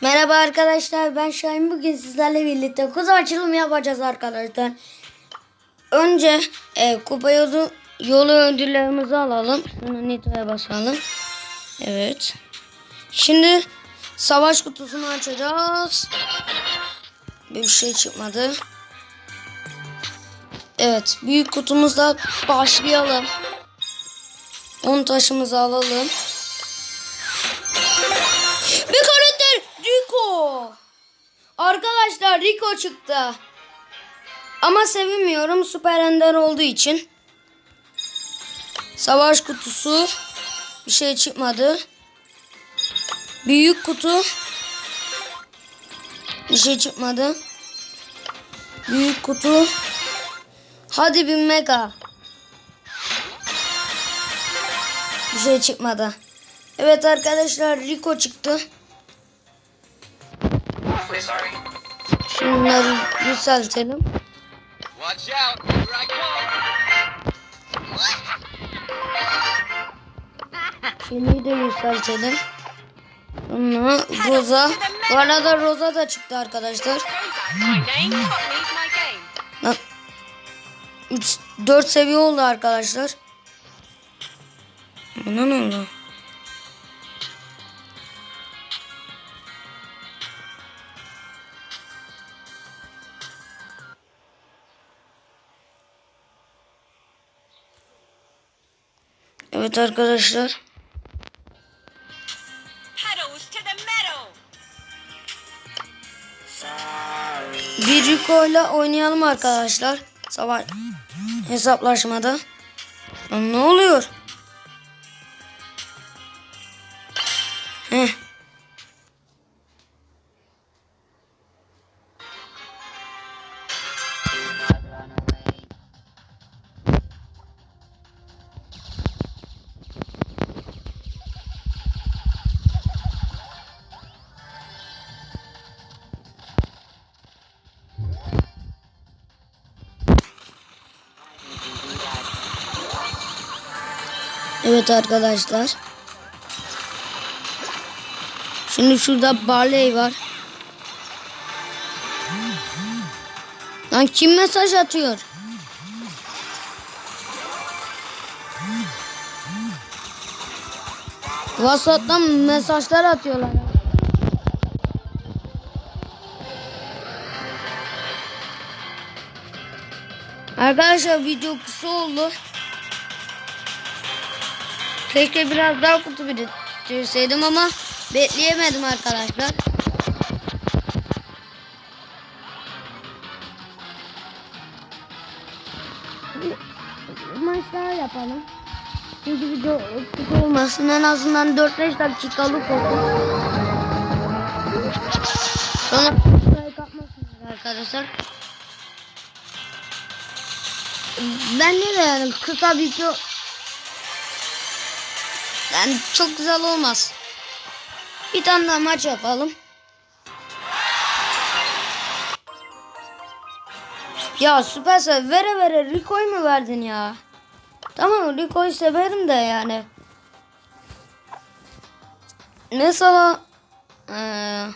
Merhaba arkadaşlar ben Şahin bugün sizlerle birlikte kutu açılımı yapacağız arkadaşlar. Önce e, kupa yolu, yolu ödüllerimizi alalım. Şunu nitroya basalım. Evet. Şimdi savaş kutusunu açacağız. Bir şey çıkmadı. Evet büyük kutumuzla başlayalım. 10 taşımızı alalım. Rico çıktı. Ama sevmiyorum Süper Ender olduğu için. Savaş kutusu. Bir şey çıkmadı. Büyük kutu. Bir şey çıkmadı. Büyük kutu. Hadi bir mega. Bir şey çıkmadı. Evet arkadaşlar Rico çıktı. Sorry. Şunları yükseltelim. Şunu da yükseltelim. Sonra Roza. Bu arada Roza da çıktı arkadaşlar. My name Cockney's my game. Lan 3 4 seviye oldu arkadaşlar. Buna ne oldu? Evet arkadaşlar. Bir Rico ile oynayalım arkadaşlar. Sabah hesaplaşmada. Ne oluyor? Evet arkadaşlar. Şimdi şurada Barley var. Lan kim mesaj atıyor? WhatsApp'tan mesajlar atıyorlar. Arkadaşlar video kısa oldu. Keşke biraz daha kutu biriktirseydim ama bekleyemedim arkadaşlar. Maçlar yapalım. Çünkü video kısa olmasın en azından 4-5 dakikalık olsun. Sonra like arkadaşlar. Ben ne de yani kısa video yani çok güzel olmaz. Bir tane daha maç yapalım. Ya Süpersel vere vere Rico'yu mu verdin ya? Tamam Rico'yu severim de yani. Mesela eee,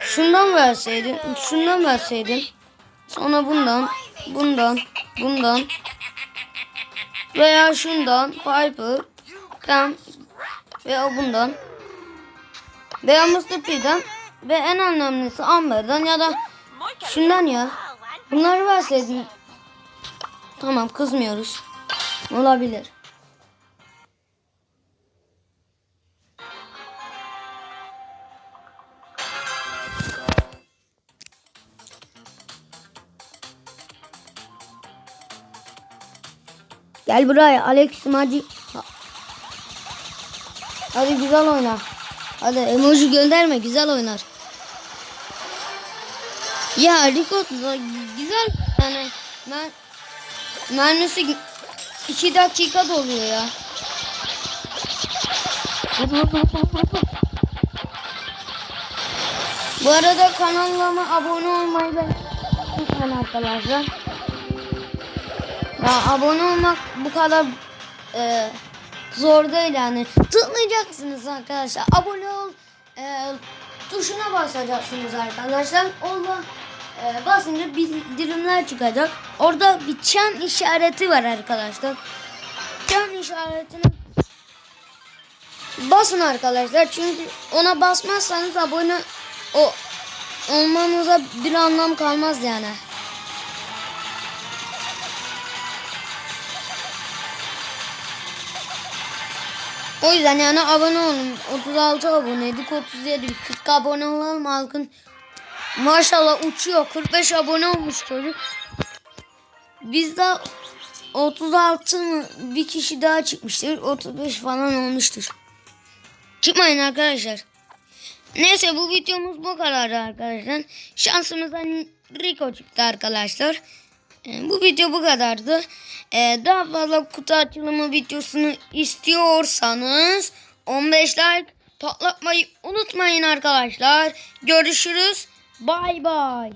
şundan verseydin, şundan verseydin. Sonra bundan, bundan, bundan veya şundan Piper, Cam veya bundan veya Mr. P'den ve en önemlisi Amber'dan ya da şundan ya. Bunları verseydin. Tamam kızmıyoruz. Olabilir. Gel buraya Alex Maci. Hadi güzel oyna. Hadi emoji gönderme güzel oynar. Ya Rico güzel yani ben mermisi 2 dakika doluyor ya. Bu arada kanalıma abone olmayı da unutmayın arkadaşlar. Ya abone olmak bu kadar e, zor değil yani. Tıklayacaksınız arkadaşlar. Abone ol. e, tuşuna basacaksınız arkadaşlar. Orada e, basınca bildirimler çıkacak. Orada bir çan işareti var arkadaşlar. Çan işaretini basın arkadaşlar. Çünkü ona basmazsanız abone o olmanıza bir anlam kalmaz yani. O yüzden yani abone olun. 36 aboneydik 37 40 abone olalım halkın. Maşallah uçuyor 45 abone olmuş çocuk. Bizde 36 mı bir kişi daha çıkmıştır 35 falan olmuştur. Çıkmayın arkadaşlar. Neyse bu videomuz bu kadardı arkadaşlar. Şansımızdan Rico çıktı arkadaşlar. Ee, Bu video bu kadardı. Ee, Daha fazla kutu açılımı videosunu istiyorsanız 15 like patlatmayı unutmayın arkadaşlar. Görüşürüz. Bay bay.